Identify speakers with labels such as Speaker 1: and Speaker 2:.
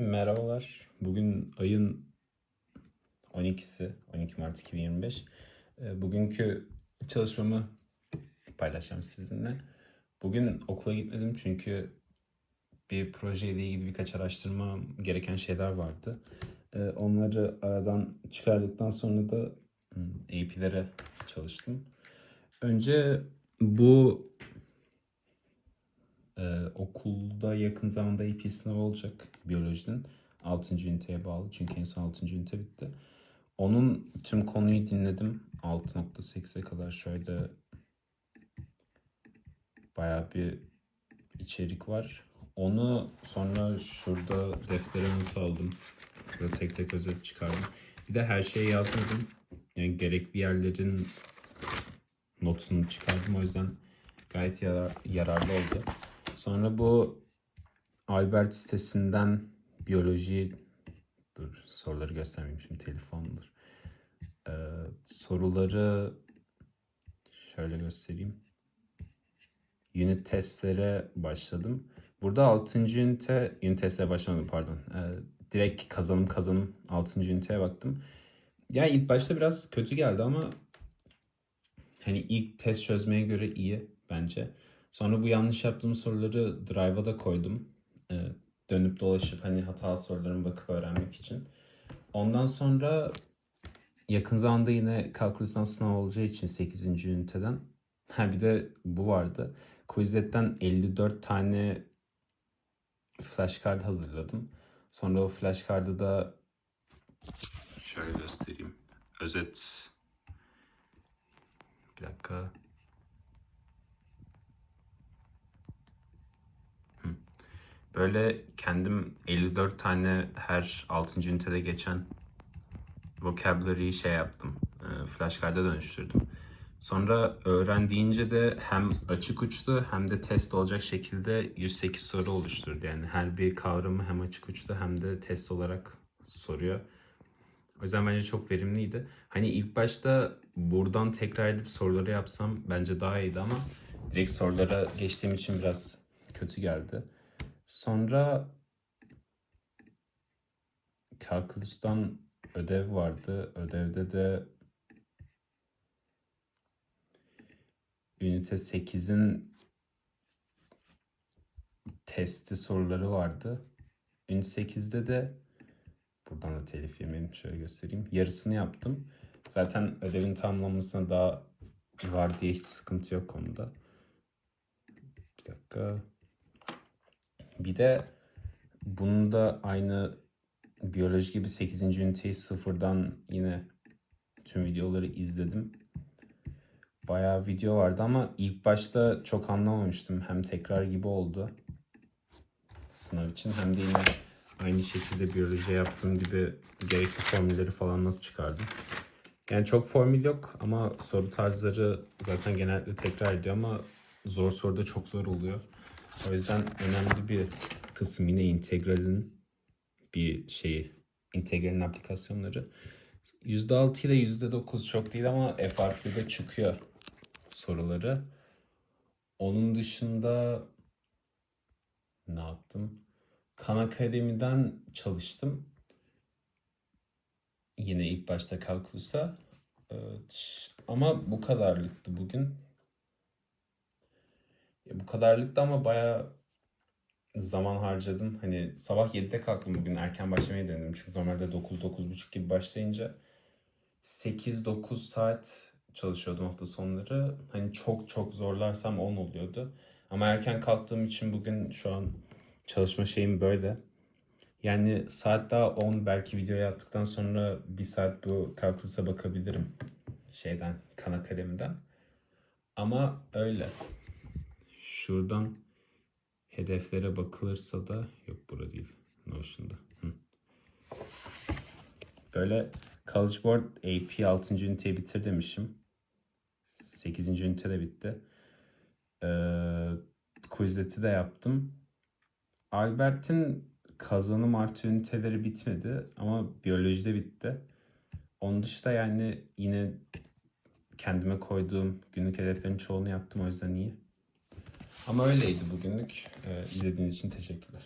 Speaker 1: Merhabalar. Bugün ayın 12'si, 12 Mart 2025. Ee, Bugünkü çalışmamı paylaşacağım sizinle. Bugün okula gitmedim çünkü bir projeyle ilgili birkaç araştırma gereken şeyler vardı. Ee, Onları aradan çıkardıktan sonra da hmm, AP'lere çalıştım. Önce bu ee, okulda yakın zamanda AP sınavı olacak biyolojinin 6. üniteye bağlı. Çünkü en son 6. ünite bitti. Onun tüm konuyu dinledim. 6.8'e kadar şöyle bayağı bir içerik var. Onu sonra şurada deftere not aldım. Böyle tek tek özet çıkardım. Bir de her şeyi yazmadım. Yani gerekli yerlerin notunu çıkardım. O yüzden gayet yarar- yararlı oldu. Sonra bu Albert sitesinden biyoloji dur soruları göstermeyeyim şimdi telefondur. Ee, soruları şöyle göstereyim. Unit testlere başladım. Burada 6. ünite, unit testlere başlamadım pardon. Ee, direkt kazanım kazanım 6. üniteye baktım. Yani ilk başta biraz kötü geldi ama hani ilk test çözmeye göre iyi bence. Sonra bu yanlış yaptığım soruları Drive'a da koydum. Ee, dönüp dolaşıp hani hata sorularına bakıp öğrenmek için. Ondan sonra yakın zamanda yine kalkülüsden sınav olacağı için 8. üniteden. Ha bir de bu vardı. Quizlet'ten 54 tane flashcard hazırladım. Sonra o flashcard'ı da şöyle göstereyim. Özet bir dakika. Böyle kendim 54 tane her 6. ünitede geçen vocabulary'yi şey yaptım. E, flashcard'a dönüştürdüm. Sonra öğrendiğince de hem açık uçlu hem de test olacak şekilde 108 soru oluşturdu. Yani her bir kavramı hem açık uçlu hem de test olarak soruyor. O yüzden bence çok verimliydi. Hani ilk başta buradan tekrar edip soruları yapsam bence daha iyiydi ama direkt sorulara geçtiğim için biraz kötü geldi. Sonra kalkülüsten ödev vardı. Ödevde de ünite 8'in testi soruları vardı. Ünite 8'de de buradan da telif yemeyeyim şöyle göstereyim. Yarısını yaptım. Zaten ödevin tamamlanmasına daha var diye hiç sıkıntı yok konuda. Bir dakika. Bir de bunun da aynı biyoloji gibi 8. üniteyi sıfırdan yine tüm videoları izledim. Bayağı video vardı ama ilk başta çok anlamamıştım. Hem tekrar gibi oldu sınav için hem de yine aynı şekilde biyoloji yaptığım gibi gerekli formülleri falan not çıkardım. Yani çok formül yok ama soru tarzları zaten genellikle tekrar ediyor ama zor soruda çok zor oluyor. O yüzden önemli bir kısım yine integralin bir şeyi, integralin aplikasyonları. %6 ile %9 çok değil ama F çıkıyor soruları. Onun dışında ne yaptım? Khan Akademi'den çalıştım. Yine ilk başta kalkulusa. Evet. Ama bu kadarlıktı bugün. Ya bu kadarlıktı ama bayağı zaman harcadım. Hani sabah 7'de kalktım bugün erken başlamayı denedim. Çünkü normalde 9-9.30 gibi başlayınca 8-9 saat çalışıyordum hafta sonları. Hani çok çok zorlarsam 10 oluyordu. Ama erken kalktığım için bugün şu an çalışma şeyim böyle. Yani saat daha 10 belki videoya attıktan sonra bir saat bu kalkülüse bakabilirim. Şeyden, kana kalemden. Ama öyle. Şuradan hedeflere bakılırsa da yok bura değil. Notion'da. Hı. Böyle College Board AP 6. üniteyi bitir demişim. 8. ünite de bitti. Ee, Quizlet'i de yaptım. Albert'in kazanım artı üniteleri bitmedi ama biyolojide bitti. Onun dışında yani yine kendime koyduğum günlük hedeflerin çoğunu yaptım o yüzden iyi. Ama öyleydi bugünlük. Ee, izlediğiniz için teşekkürler.